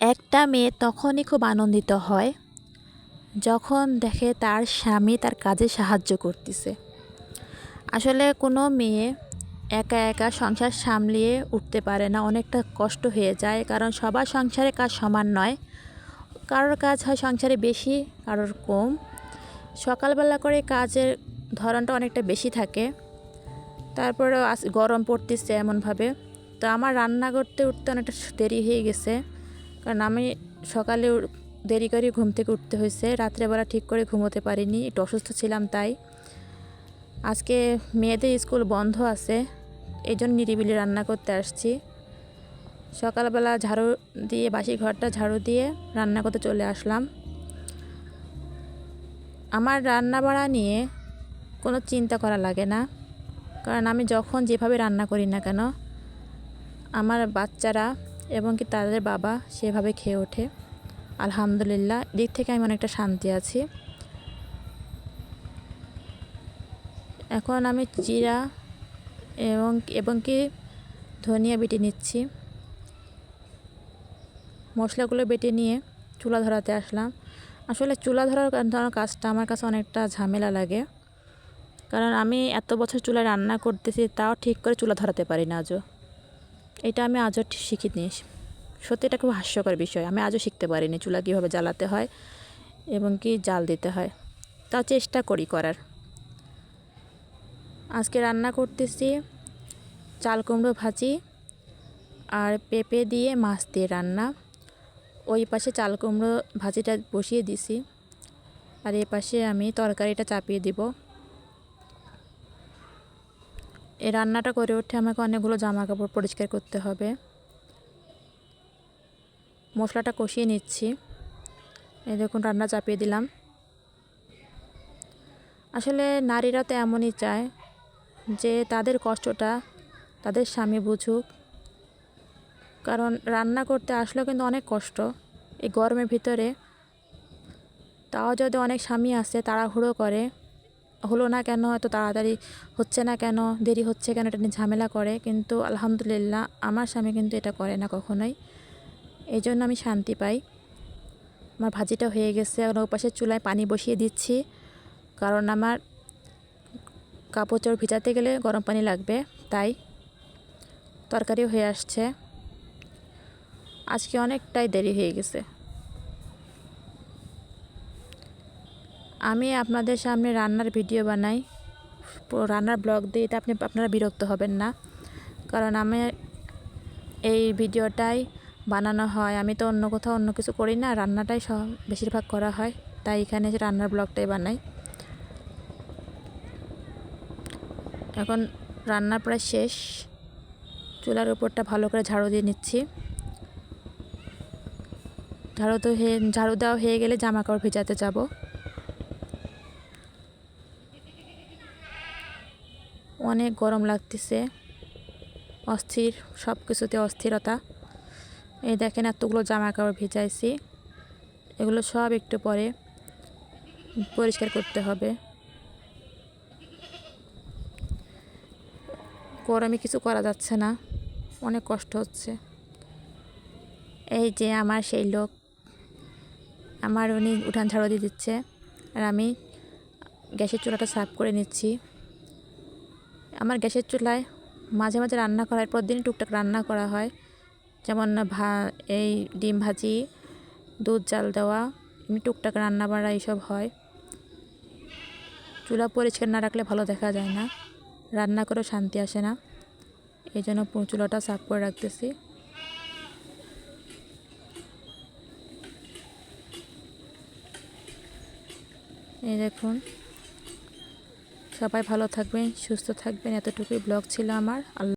একটা মেয়ে তখনই খুব আনন্দিত হয়, যখন দেখে তার স্বামী তার কাজে সাহায্য করতেছে। আসলে কোনো মেয়ে একা একা সংসার সামলিয়ে উঠতে পারে না, অনেকটা কষ্ট হয়ে যায়, কারণ সবার সংসারে কাজ সমান নয়। কারোর কাজ হয় সংসারে বেশি, কারোর কম। সকালবেলা করে কাজের ধরনটা অনেকটা বেশি থাকে, তারপরেও গরম পড়তেছে এমনভাবে। তো আমার রান্না করতে উঠতে অনেকটা দেরি হয়ে গেছে। কারণ আমি সকালে দেরি করে ঘুম থেকে উঠতে হয়েছে। রাত্রেবেলা ঠিক করে ঘুমোতে পারিনি, একটু অসুস্থ ছিলাম তাই। আজকে মেয়েদের স্কুল বন্ধ আছে এই জন্য নিরিবিলি রান্না করতে আসছি। সকালবেলা ঝাড়ু দিয়ে, বাসি ঘরটা ঝাড়ু দিয়ে রান্না করতে চলে আসলাম। আমার রান্না বাড়া নিয়ে কোনো চিন্তা করা লাগে না, কারণ আমি যখন যেভাবে রান্না করি না কেন, আমার বাচ্চারা এবং কি তাদের বাবা সেভাবে খেয়ে ওঠে। আলহামদুলিল্লাহ, দিক থেকে আমি অনেকটা শান্তি আছি। এখন আমি জিরা এবং এবং কি ধনিয়া বেটে নিচ্ছি। মশলাগুলো বেটে নিয়ে চুলা ধরাতে আসলাম। আসলে চুলা ধরার ধরার কাজটা আমার কাছে অনেকটা ঝামেলা লাগে। কারণ আমি এত বছর চুলায় রান্না করতেছি, তাও ঠিক করে চুলা ধরাতে পারি না আজও। এটা আমি আজও শিখিনি সত্যি এটা খুব হাস্যকর বিষয়। আমি আজও শিখতে পারিনি চুলা কীভাবে জ্বালাতে হয় এবং কি জাল দিতে হয়। তা চেষ্টা করি করার। আজকে রান্না করতেছি চাল কুমড়ো ভাজি আর পেঁপে দিয়ে মাছ দিয়ে রান্না। ওই পাশে চাল কুমড়ো ভাজিটা বসিয়ে দিছি। আর এই পাশে আমি তরকারিটা চাপিয়ে দিব। এই রান্নাটা করে উঠে আমাকে অনেকগুলো জামা কাপড় পরিষ্কার করতে হবে। মশলাটা কষিয়ে নিচ্ছি। এই দেখুন, রান্না চাপিয়ে দিলাম। আসলে নারীরা তো এমনই চায় যে তাদের কষ্টটা তাদের স্বামী বুঝুক। কারণ রান্না করতে আসলেও কিন্তু অনেক কষ্ট। এই গরমের ভিতরে তাও যদি অনেক স্বামী আসে, তাড়াহুড়ো করে হলো না কেন? এত তাড়াতাড়ি হচ্ছে না কেন? দেরি হচ্ছে কেন? এটা নিয়ে ঝামেলা করে। কিন্তু আলহামদুলিল্লাহ আমার স্বামী কিন্তু এটা করে না কখনোই। এই জন্য আমি শান্তি পাই। আমার ভাজিটা হয়ে গেছে। এখন ওপাশের চুলায় পানি বসিয়ে দিচ্ছি। কারণ আমার কাপড় চোপড় ভিজাতে গেলে গরম পানি লাগবে। তাই তরকারিও হয়ে আসছে। আজকে অনেকটাই দেরি হয়ে গেছে। আমি আপনাদের সামনে রান্নার ভিডিও বানাই রান্নার ব্লগ দিই এটা আপনি, আপনারা বিরক্ত হবেন না। কারণ আমি এই ভিডিওটাই বানানো হয়। আমি তো অন্য কোথাও অন্য কিছু করি না, রান্নাটাই বেশিরভাগ করা হয়। তাই এখানে এসে রান্নার ব্লগটাই বানাই। এখন রান্না প্রায় শেষ। চুলার উপরটা ভালো করে ঝাড়ু দিয়ে নিচ্ছি। ঝাড়ু তো হয়ে, ঝাড়ু দেওয়া হয়ে গেলে জামা কাপড় ভেজাতে যাব। অনেক গরম লাগতেছে। অস্থির সব কিছুতে অস্থিরতা। এই দেখেন এতগুলো জামা কাপড় ভিজাইছি। এগুলো সব একটু পরে পরিষ্কার করতে হবে। গরমে কিছু করা যাচ্ছে না। অনেক কষ্ট হচ্ছে। এই যে আমার সেই লোক। আমার উনি উঠান ঝাড়ু দিয়ে দিচ্ছে। আর আমি গ্যাসের চুলাটা সাফ করে নিচ্ছি। আমার গ্যাসের চুলায় মাঝে মাঝে রান্না করার পর দিন টুকটাক রান্না করা হয়। যেমন ভা, এই ডিম ভাজি, দুধ জাল দেওয়া, এমনি টুকটাক রান্না বাড়া এইসব হয়। চুলা পরিষ্কার না রাখলে ভালো দেখা যায় না। রান্না করেও শান্তি আসে না। এই জন্য চুলাটা সাফ করে রাখতেছি। এই দেখুন। সবাই ভালো থাকবেন সুস্থ থাকবেন। এতটুকুই ব্লগ ছিল আমার। আল্লাহ